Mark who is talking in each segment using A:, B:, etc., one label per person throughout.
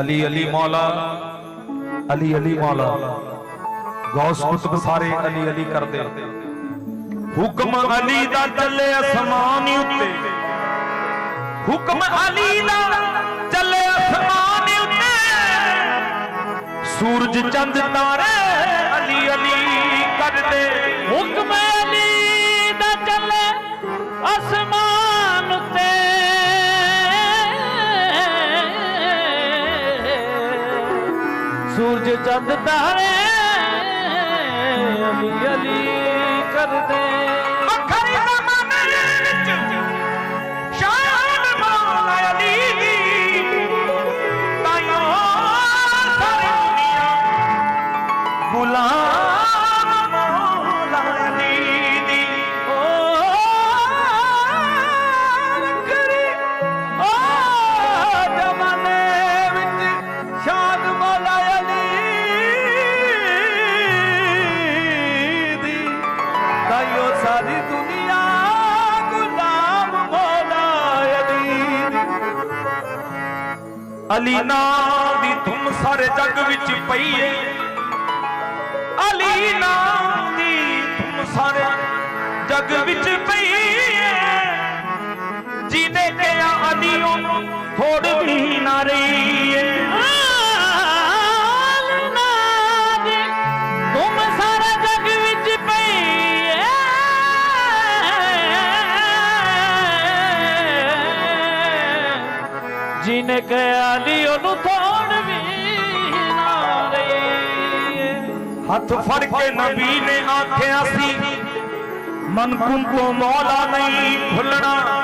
A: ਅਲੀ ਅਲੀ ਮੌਲਾ, ਅਲੀ ਅਲੀ ਮੌਲਾ। ਗੌਸ ਕੁਤਬ ਸਾਰੇ ਅਲੀ ਅਲੀ ਕਰਦੇ। ਹੁਕਮ ਅਲੀ ਦਾ ਚੱਲੇ ਅਸਮਾਨ ਉੱਤੇ। ਹੁਕਮ ਅਲੀ ਦਾ ਚੱਲੇ ਅਸਮਾਨ ਉੱਤੇ। ਸੂਰਜ ਚੰਦ ਤਾਰੇ of the
B: body. ਅਲੀ
A: ਨਾਮ ਦੀ ਧੁੰਮ ਸਾਰੇ ਜੱਗ ਵਿੱਚ ਪਈ ਏ। ਅਲੀ ਨਾਂ ਦੀ ਧੁੰਮ ਸਾਰੇ ਜੱਗ ਵਿੱਚ ਪਈ ਏ। ਜੀਨੇ ਕਿਹਾ ਅਲੀ ਉਹਨੂੰ ਥੋੜ ਵੀ ਨਾ ਹੱਥ ਫੜ ਕੇ ਨਬੀ ਨੇ ਆਖਿਆ ਸੀ ਮਨ ਕੋ ਮੌਲਾ ਨਹੀਂ ਭੁੱਲਣਾ।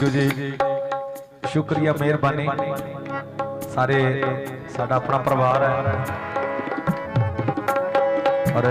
A: ਥੈਂਕ ਜੀ। ਸ਼ੁਕਰੀਆ ਮਿਹਰਬਾਨੀ। ਸਾਰੇ ਸਾਡਾ ਆਪਣਾ ਪਰਿਵਾਰ ਹੈ। ਔਰ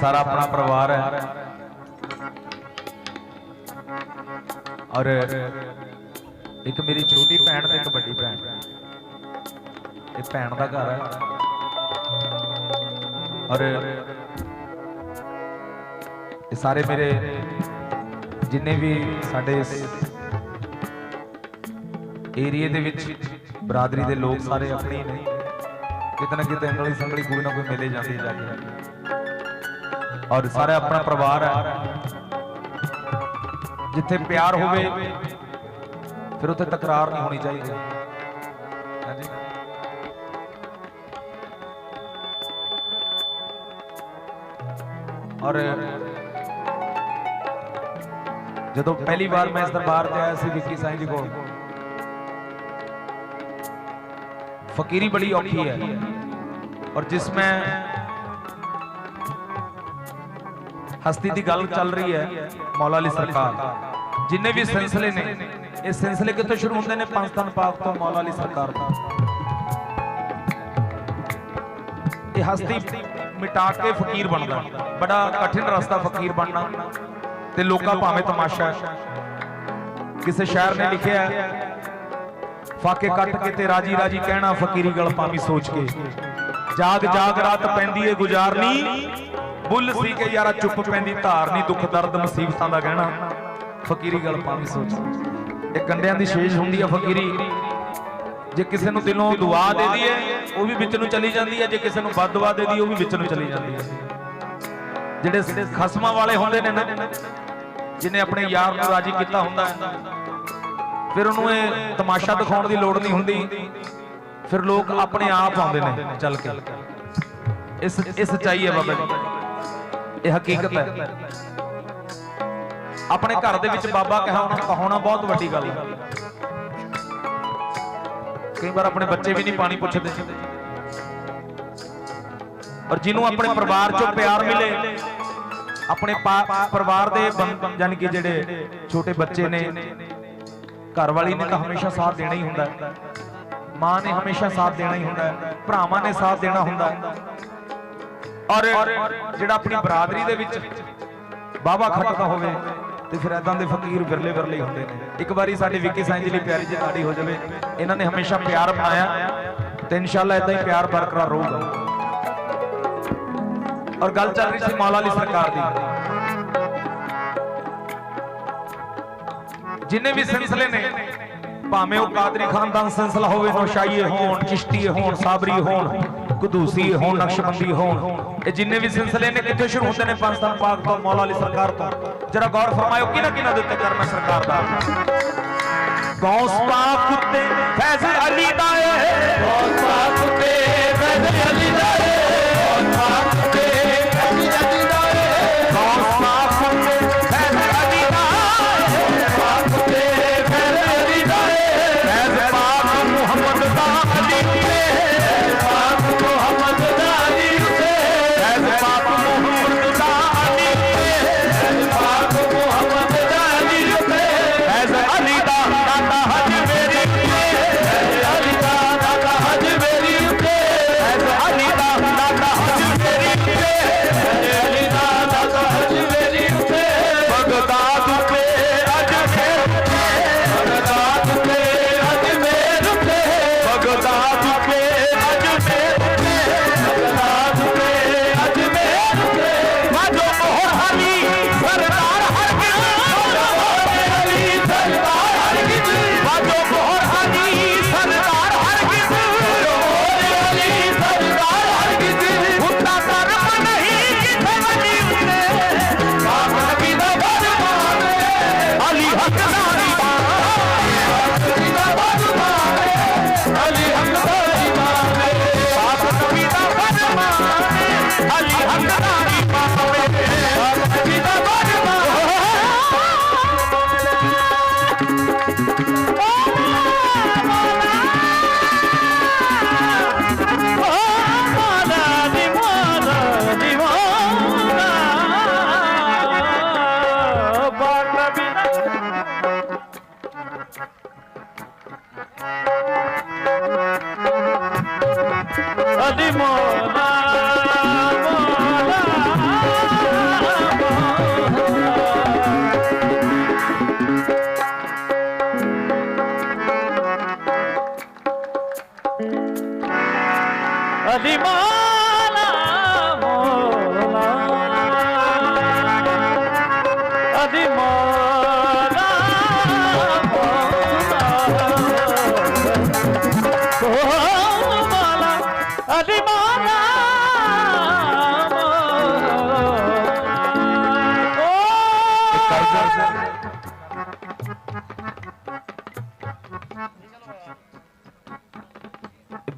A: ਸਾਰਾ ਆਪਣਾ ਪਰਿਵਾਰ ਹੈ। ਔਰ ਇੱਕ ਮੇਰੀ ਛੋਟੀ ਭੈਣ ਤੇ ਇੱਕ ਵੱਡੀ ਭੈਣ। ਇਹ ਭੈਣ ਦਾ ਘਰ ਹੈ। ਔਰ ਇਹ ਸਾਰੇ ਮੇਰੇ ਜਿੰਨੇ ਵੀ ਸਾਡੇ ਇਸ ਏਰੀਏ ਦੇ ਵਿੱਚ ਬਰਾਦਰੀ ਦੇ ਲੋਕ ਸਾਰੇ ਆਪਣੇ ਨੇ। ਕਿਤੇ ਨਾ ਕਿਤੇ ਅੰਗਲੀ ਸੰਗਲੀ ਕੋਈ ਨਾ ਕੋਈ ਮਿਲੇ ਜਾਂਦੇ ਜਾਂਦੇ ਔਰ ਸਾਰਾ ਆਪਣਾ ਪਰਿਵਾਰ ਹੈ ਜਿੱਥੇ ਪਿਆਰ ਹੋਵੇ ਫਿਰ ਉੱਥੇ ਤਕਰਾਰ ਨਹੀਂ ਹੋਣੀ ਚਾਹੀਦੀ ਹਾਂਜੀ ਔਰ ਜਦੋਂ ਪਹਿਲੀ ਵਾਰ ਮੈਂ ਇਸ ਦਰਬਾਰ ਤੇ ਆਇਆ ਸੀ ਵਿੱਕੀ ਸਾਈਂ ਜੀ ਕੋਲ ਫਕੀਰੀ ਬੜੀ ਔਖੀ ਹੈ ਔਰ ਜਿਸ ਮੈਂ ਹਸਤੀ ਦੀ ਗੱਲ ਚੱਲ ਰਹੀ ਹੈ ਮੌਲਾ ਅਲੀ ਸਰਕਾਰ। ਜਿੰਨੇ ਵੀ ਸਿਲਸਿਲੇ ਨੇ, ਇਹ ਸਿਲਸਿਲੇ ਕਿੱਥੋਂ ਸ਼ੁਰੂ ਹੁੰਦੇ ਨੇ? ਪੰਜਤਨ ਪਾਕ ਤੋਂ ਮੌਲਾ ਅਲੀ ਸਰਕਾਰ ਤੋਂ। ਇਹ ਹਸਤੀ ਮਿਟਾ ਕੇ ਫਕੀਰ ਬਣਦਾ ਬੜਾ ਕਠਿਨ ਰਸਤਾ ਫਕੀਰ ਬਣਨਾ। ਤੇ ਲੋਕਾਂ ਭਾਵੇਂ ਤਮਾਸ਼ਾ ਕਿਸੇ ਸ਼ਾਇਰ ਨੇ ਲਿਖਿਆ ਫਾਕੇ ਕੱਟ ਕੇ ਤੇ ਰਾਜੀ ਰਾਜੀ ਕਹਿਣਾ, ਫਕੀਰੀ ਗਲ ਪਾਵੀ ਸੋਚ ਕੇ। ਜਾਗ ਜਾਗ ਰਾਤ ਪੈਂਦੀ ਏ, ਗੁਜ਼ਾਰਨੀ ਬੁੱਲ ਸੀ ਕੇ ਯਾਰਾ ਚੁੱਪ ਪੈਂਦੀ ਧਾਰਨੀ ਦੁੱਖ, ਦਰਦ, ਮੁਸੀਬਤਾਂ ਦਾ ਗਹਿਣਾ। ਫਕੀਰੀ ਗਲ ਪਾਵੀ ਸੋਚ। ਇਹ ਕੰਡਿਆਂ ਦੀ ਸ਼ੇਸ਼ ਹੁੰਦੀ ਆ ਫਕੀਰੀ। ਜੇ ਕਿਸੇ ਨੂੰ ਦਿਲੋਂ ਦੁਆ ਦੇ ਦਈਏ, ਉਹ ਵੀ ਵਿੱਚ ਨੂੰ ਚਲੀ ਜਾਂਦੀ ਹੈ ਜੇ ਕਿਸੇ ਨੂੰ ਬਦਦੁਆ ਦੇ ਦਈਏ, ਉਹ ਵੀ ਵਿੱਚ ਨੂੰ ਚਲੀ ਜਾਂਦੀ ਹੈ ਜਿਹੜੇ ਖਸਮਾਂ ਵਾਲੇ ਹੁੰਦੇ ਨੇ ਨਾ, ਜਿਨੇ ਆਪਣੇ ਯਾਰ ਨੂੰ ਰਾਜੀ ਕੀਤਾ ਹੁੰਦਾ, ਫਿਰ ਉਹਨੂੰ ਇਹ ਤਮਾਸ਼ਾ ਦਿਖਾਉਣ ਦੀ ਲੋੜ ਨਹੀਂ ਹੁੰਦੀ। ਫਿਰ ਲੋਕ ਆਪਣੇ ਆਪ ਆਉਂਦੇ ਨੇ ਚੱਲ ਕੇ। ਇਸ ਇਹ ਸੱਚਾਈ ਹੈ ਬਾਬਾ ਜੀ। ਇਹ ਹਕੀਕਤ ਹੈ। ਆਪਣੇ ਘਰ ਦੇ ਵਿੱਚ ਬਾਬਾ ਕਹਾਉਣਾ ਕਹਾਉਣਾ ਬਹੁਤ ਵੱਡੀ ਗੱਲ ਹੈ। ਕਈ ਵਾਰ ਆਪਣੇ ਬੱਚੇ ਵੀ ਨਹੀਂ ਪਾਣੀ ਪੁੱਛਦੇ। ਔਰ ਜਿਹਨੂੰ ਆਪਣੇ ਪਰਿਵਾਰ ਚੋਂ ਪਿਆਰ ਮਿਲੇ, ਆਪਣੇ ਪਾ- ਪਰਿਵਾਰ ਦੇ ਯਾਨੀ ਕਿ ਜਿਹੜੇ ਛੋਟੇ ਬੱਚੇ ਨੇ ਘਰ ਵਾਲੀ ਨੇ ਤਾਂ ਹਮੇਸ਼ਾ ਸਾਥ ਦੇਣਾ ਹੀ ਹੁੰਦਾ ਮਾਂ ਨੇ ਹਮੇਸ਼ਾ ਸਾਥ ਦੇਣਾ ਹੀ ਹੁੰਦਾ ਭਰਾਵਾਂ ਨੇ ਸਾਥ ਦੇਣਾ ਹੁੰਦਾ ਔਰ ਜਿਹੜਾ ਆਪਣੀ ਬਰਾਦਰੀ ਦੇ ਵਿੱਚ ਬਾਬਾ ਖਟਕਾ ਹੋਵੇ ਤੇ ਫਿਰ ਐਦਾਂ ਦੇ ਫਕੀਰ ਵਿਰਲੇ ਵਿਰਲੇ ਹੁੰਦੇ ਨੇ। ਇੱਕ ਵਾਰੀ ਸਾਡੇ ਵਿੱਕੀ ਸਾਈਂ ਜੀ ਲਈ ਪਿਆਰੀ ਜਿਹੀ ਤਾੜੀ ਹੋ ਜਾਵੇ, ਇਹਨਾਂ ਨੇ ਹਮੇਸ਼ਾ ਪਿਆਰ ਬਣਾਇਆ ਤੇ ਇਨਸ਼ਾਅੱਲਾ ਇਦਾਂ ਹੀ ਪਿਆਰ ਬਰਕਰਾਰ ਰਹੂਗਾ। ਔਰ ਗੱਲ ਚੱਲ ਰਹੀ ਸੀ ਮੌਲਾ ਅਲੀ ਸਰਕਾਰ ਦੀ। ਜਿੰਨੇ ਵੀ ਸਿਲਸਿਲੇ ਨੇ, ਭਾਵੇਂ ਉਹ ਕਾਦਰੀ ਖਾਨਦਾਨ ਸਿਲਸਿਲਾ ਹੋਵੇ, ਨੌਸ਼ਾਈਏ ਹੋਣ, ਚਿਸ਼ਤੀਏ ਹੋਣ ਸਾਬਰੀ ਹੋਣ ਕੁਦੂਸੀ ਹੋਣ, ਨਕਸ਼ਬੰਦੀ ਹੋਣ ਇਹ ਜਿੰਨੇ ਵੀ ਸਿਲਸਿਲੇ ਨੇ ਕਿੱਥੇ ਸ਼ੁਰੂ ਹੁੰਦੇ ਨੇ ਪਾਕਿਸਤਾਨ ਪਾਕ ਤੋਂ ਮੌਲਾ ਅਲੀ ਸਰਕਾਰ ਤੋਂ ਜਰਾ ਗੌਰ ਫਰਮਾਇਓ ਕਿਹਨਾਂ ਕਿਹਨਾਂ ਦੇ ਉੱਤੇ ਕਰਨਾ ਸਰਕਾਰ ਦਾ ਗੌਸ ਪਾਕ ਉੱਤੇ ਫੈਜ਼ ਅਲੀ ਦਾ ਏ ਗੌਸ ਪਾਕ
B: কালিমা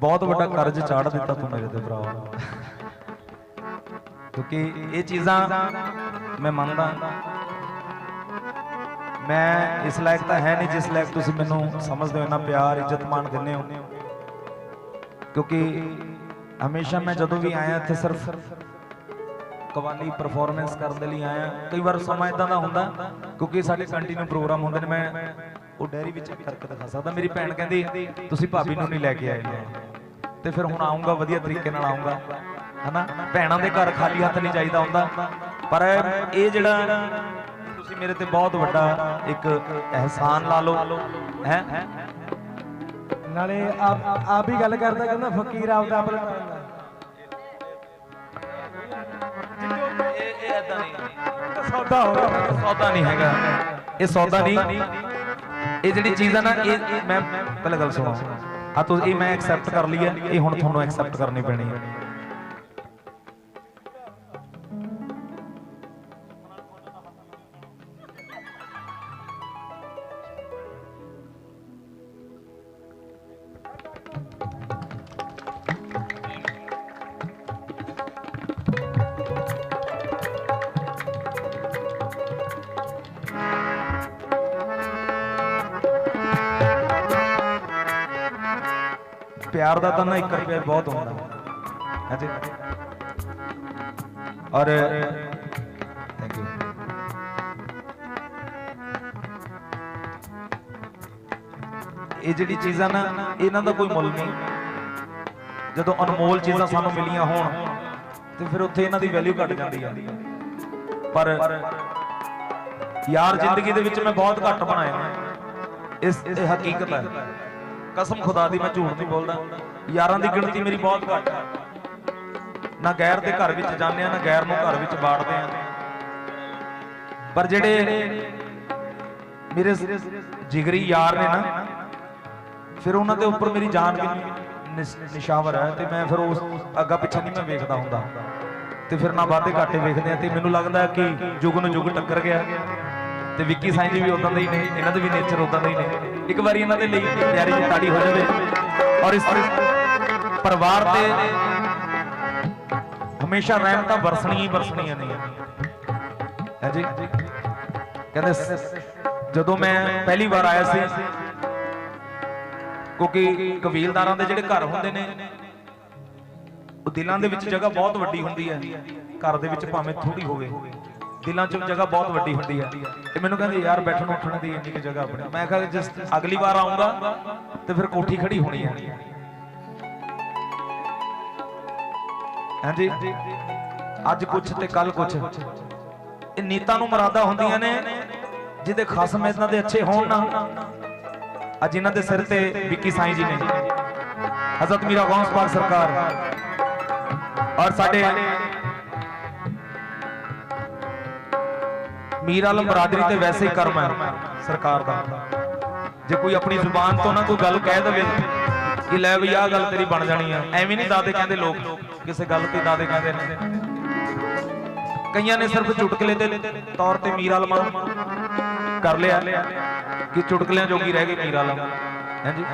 A: ਬਹੁਤ ਵੱਡਾ ਕਰਜ਼ ਚਾੜ ਦਿੱਤਾ ਤੂੰ ਮੇਰੇ ਤੇ ਭਰਾ ਕਿਉਂਕਿ ਇਹ ਚੀਜ਼ਾਂ ਮੈਂ ਮੰਨਦਾ। ਮੈਂ ਇਸ ਲਾਇਕ ਤਾਂ ਹੈ ਨਹੀਂ ਜਿਸ ਲਾਇਕ ਤੁਸੀਂ ਮੈਨੂੰ ਸਮਝਦੇ ਹੋ ਇੰਨਾ ਪਿਆਰ ਇੱਜ਼ਤ ਮਾਣ ਦਿੰਦੇ ਹੋ। ਕਿਉਂਕਿ ਹਮੇਸ਼ਾ ਮੈਂ ਜਦੋਂ ਵੀ ਆਇਆ ਇੱਥੇ ਸਿਰਫ ਕਵਾਲੀ ਪਰਫਾਰਮੈਂਸ ਕਰਨ ਦੇ ਲਈ ਆਇਆ। ਕਈ ਵਾਰ ਸਮਾਂ ਇਦਾਂ ਦਾ ਹੁੰਦਾ ਕਿਉਂਕਿ ਸਾਡੇ ਕੰਟੀਨਿਊ ਪ੍ਰੋਗਰਾਮ ਹੁੰਦੇ ਨੇ ਮੈਂ ਉਹ ਡੈਰੀ ਵਿੱਚ ਕਰਕੇ ਦਿਖਾ ਸਕਦਾ। ਮੇਰੀ ਭੈਣ ਕਹਿੰਦੀ ਤੁਸੀਂ ਭਾਬੀ ਨੂੰ ਨਹੀਂ ਲੈ ਕੇ ਆਏ। ਨੇ ਤੇ ਫਿਰ ਹੁਣ ਆਉਂਗਾ ਵਧੀਆ ਤਰੀਕੇ ਨਾਲ ਆਉਂਗਾ ਹਨਾ? ਭੈਣਾਂ ਦੇ ਘਰ ਖਾਲੀ ਹੱਥ ਨਹੀਂ ਜਾਈਦਾ ਹੁੰਦਾ। ਪਰ ਇਹ ਜਿਹੜਾ ਤੁਸੀਂ ਮੇਰੇ ਤੇ ਬਹੁਤ ਵੱਡਾ ਇੱਕ ਅਹਿਸਾਨ ਲਾ ਲਓ ਹੈ?
C: ਨਾਲੇ ਆਪ ਆਪ ਹੀ ਗੱਲ ਕਰਦਾ ਕਹਿੰਦਾ ਫਕੀਰ ਆਪਦਾ ਆਪਣਾ
A: ਇਹ ਇਹ ਇਦਾਂ ਨਹੀਂ।
C: ਸੌਦਾ ਹੋ
A: ਸੌਦਾ ਨਹੀਂ ਹੈਗਾ। ਇਹ ਸੌਦਾ ਨਹੀਂ। ਇਹ ਜਿਹੜੀ ਚੀਜ਼ ਆ ਨਾ ਇਹ ਇਹ ਮੈਂ ਪਹਿਲਾਂ ਗੱਲ ਸੁਣੋ ਆ ਤੁਸੀਂ ਇਹ ਮੈਂ ਐਕਸੈਪਟ ਕਰ ਲਈ ਹੈ, ਇਹ ਹੁਣ ਤੁਹਾਨੂੰ ਐਕਸੈਪਟ ਕਰਨੀ ਪੈਣੀ ਹੈ। ਪਿਆਰ ਦਾ ਤਾਂ ਨਾ 1 ਰੁਪਏ ਬਹੁਤ ਹੁੰਦਾ। ਹਾਂਜੀ। ਔਰ ਥੈਂਕ ਯੂ ਇਹ ਜਿਹੜੀ ਚੀਜ਼ਾਂ ਨਾ, ਇਹਨਾਂ ਦਾ ਕੋਈ ਮੁੱਲ ਨਹੀਂ। ਜਦੋਂ ਅਨਮੋਲ ਚੀਜ਼ਾਂ ਸਾਨੂੰ ਮਿਲੀਆਂ ਹੋਣ, ਤੇ ਫਿਰ ਉੱਥੇ ਇਹਨਾਂ ਦੀ ਵੈਲਿਊ ਘਟ ਜਾਂਦੀ ਹੈ ਪਰ ਯਾਰ ਜ਼ਿੰਦਗੀ ਦੇ ਵਿੱਚ ਮੈਂ ਬਹੁਤ ਘੱਟ ਬਣਾਏ ਇਸ, ਇਹ ਹਕੀਕਤ ਹੈ ਕਸਮ ਖੁਦਾ ਦੀ ਮੈਂ ਝੂਠ ਨਹੀਂ ਬੋਲਦਾ। ਯਾਰਾਂ ਦੀ ਗਿਣਤੀ ਮੇਰੀ ਬਹੁਤ ਘੱਟ ਹੈ ਨਾ ਗੈਰ ਦੇ ਘਰ ਵਿੱਚ ਜਾਂਦੇ ਆ, ਨਾ ਗੈਰ ਨੂੰ ਘਰ ਵਿੱਚ ਬਾੜਦੇ ਆ। ਪਰ ਜਿਹੜੇ ਮੇਰੇ ਜਿਗਰੀ ਯਾਰ ਨੇ ਨਾ, ਫਿਰ ਉਹਨਾਂ ਦੇ ਉੱਪਰ ਮੇਰੀ ਜਾਨ ਵੀ ਨਿਸ਼ਾਵਰ ਹੈ ਤੇ ਮੈਂ ਫਿਰ ਉਸ ਅੱਗਾ ਪਿੱਛੇ ਨਹੀਂ ਮੈਂ ਵੇਖਦਾ ਹੁੰਦਾ। ਤੇ ਫਿਰ ਨਾ ਵਾਧੇ ਘਾਟੇ ਵੇਖਦੇ ਆ ਤੇ ਮੈਨੂੰ ਲੱਗਦਾ ਕਿ ਜੁਗ ਨੂੰ ਜੁਗ ਟੱਕਰ ਗਿਆ। ਤੇ ਵਿੱਕੀ ਸਾਈਂ ਜੀ ਵੀ ਉਦਾਂ ਦੇ ਹੀ ਨੇ, ਇਹਨਾਂ ਦੇ ਵੀ ਨੇਚਰ ਉਦਾਂ ਦੇ ਹੀ ਨੇ। ਇੱਕ ਵਾਰੀ ਇਹਨਾਂ ਦੇ ਲਈ ਤਿਆਰੀ ਜਿਹੀ ਤਾੜੀ ਹੋ ਜਾਵੇ ਔਰ ਇਸ ਪਰਿਵਾਰ ਤੇ ਹਮੇਸ਼ਾ ਰਹਿਮਤਾਂ ਵਰਸਣੀਆਂ ਹੀ ਵਰਸਣੀਆਂ ਨੇ। ਹੈ ਕਹਿੰਦੇ ਜਦੋਂ ਮੈਂ ਪਹਿਲੀ ਵਾਰ ਆਇਆ ਸੀ, ਕਿਉਂਕਿ ਕਬੀਲਦਾਰਾਂ ਦੇ ਜਿਹੜੇ ਘਰ ਹੁੰਦੇ ਨੇ, ਉਹ ਦਿਲਾਂ ਦੇ ਵਿੱਚ ਜਗ੍ਹਾ ਬਹੁਤ ਵੱਡੀ ਹੁੰਦੀ ਹੈ। ਘਰ ਦੇ ਵਿੱਚ ਭਾਵੇਂ ਥੋੜੀ ਹੋਵੇ। ਦਿਲਾਂ 'ਚ ਜਗ੍ਹਾ ਬਹੁਤ ਵੱਡੀ ਹੁੰਦੀ ਹੈ। ਤੇ ਮੈਨੂੰ ਕਹਿੰਦੇ, ਯਾਰ, ਬੈਠਣ ਉੱਠਣ ਦੀ ਇੰਨੀ ਕੁ ਜਗ੍ਹਾ ਆਪਣੀ ਮੈਂ ਕਿਹਾ ਜਿਸ ਅਗਲੀ ਵਾਰ ਆਉਂਗਾ, ਤੇ ਫਿਰ ਕੋਠੀ ਖੜੀ ਹੋਣੀ ਹੈ। ਹਾਂਜੀ। ਅੱਜ ਕੁਛ ਤੇ ਕੱਲ ਕੁਛ। ਇਹ ਨੀਤਾਂ ਨੂੰ ਮਰਾਦਾ ਹੁੰਦੀਆਂ ਨੇ, ਜਿਹਦੇ ਖਸਮ ਇਹਨਾਂ ਦੇ ਅੱਛੇ ਹੋਣ ਨਾ। ਅੱਜ ਇਹਨਾਂ ਦੇ ਸਿਰ ਤੇ ਵਿੱਕੀ ਸਾਈਂ ਜੀ ਨੇ। ਹਜ਼ਰਤ ਮੀਰਾ ਗੌਸ ਪਾਕ ਸਰਕਾਰ। ਔਰ ਸਾਡੇ ਮੀਰ ਆਲਮ ਬਰਾਦਰੀ ਤੇ ਵੈਸੇ ਹੀ ਕਰਮ ਹੈ ਸਰਕਾਰ ਦਾ। ਜੇ ਕੋਈ ਆਪਣੀ ਜ਼ੁਬਾਨ ਤੋਂ ਨਾ ਕੋਈ ਗੱਲ ਕਹਿ ਦੇਵੇ ਕਿ ਲੈ ਵੀ ਆਹ ਗੱਲ ਤੇਰੀ ਬਣ ਜਾਣੀ ਆ, ਐਵੇਂ ਨਹੀਂ ਦਾਦੇ ਕਹਿੰਦੇ ਲੋਕ, ਕਿਸੇ ਗੱਲ ਤੇ ਦਾਦੇ ਕਹਿੰਦੇ ਨੇ। ਕਈਆਂ ਨੇ ਸਿਰਫ ਚੁਟਕਲੇ ਦੇ ਤੌਰ ਤੇ ਮੀਰ ਆਲਮ ਨੂੰ ਕਰ ਲਿਆ ਕਿ ਚੁਟਕਲਿਆਂ ਜੋਗੀ ਰਹਿ ਗਏ ਮੀਰ ਆਲਮ। ਹਾਂਜੀ।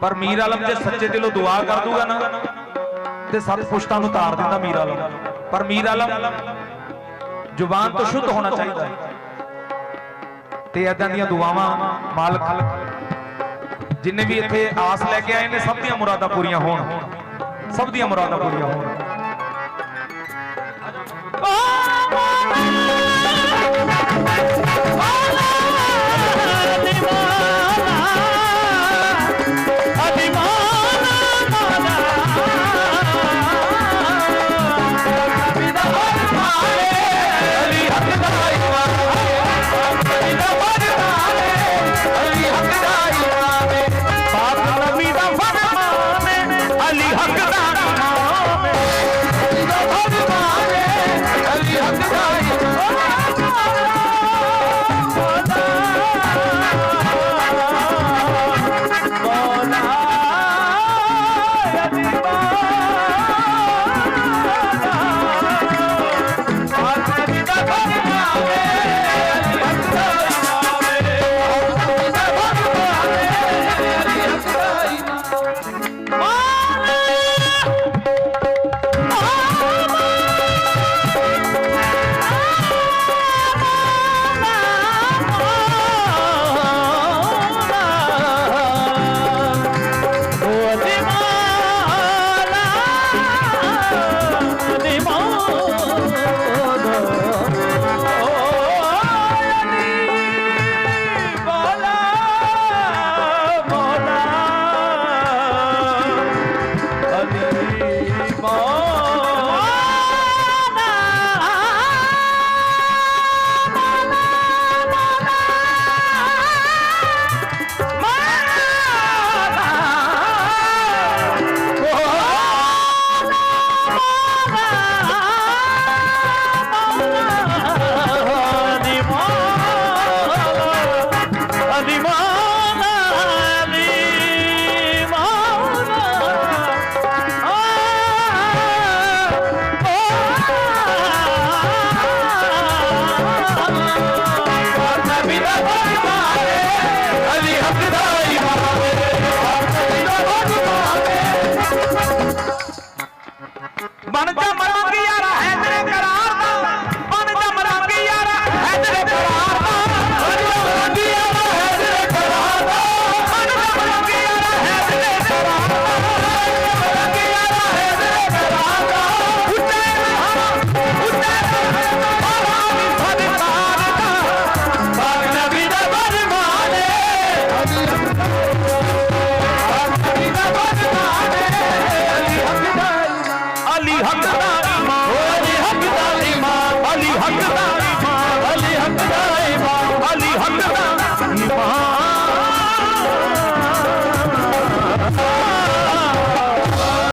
A: ਪਰ ਮੀਰ ਆਲਮ ਜੇ ਸੱਚੇ ਦਿਲੋਂ ਦੁਆ ਕਰ ਦੂਗਾ ਨਾ, ਤੇ ਸੱਤ ਪੁਸ਼ਤਾਂ ਨੂੰ ਤਾਰ ਦਿੰਦਾ ਮੀਰ ਆਲਮ। ਪਰ ਮੀਰ ਆਲਮ ਜ਼ੁਬਾਨ ਤੋਂ ਸ਼ੁੱਧ ਹੋਣਾ ਚਾਹੀਦਾ ਹੈ। ਤੇ ਇਦਾਂ ਦੀਆਂ ਦੁਆਵਾਂ ਮਾਲਕ ਜਿੰਨੇ ਵੀ ਇੱਥੇ ਆਸ ਲੈ ਕੇ ਆਏ ਨੇ ਸਭ ਦੀਆਂ ਮੁਰਾਦਾਂ ਪੂਰੀਆਂ ਹੋਣ। ਸਭ ਦੀਆਂ ਮੁਰਾਦਾਂ ਪੂਰੀਆਂ ਹੋਣ।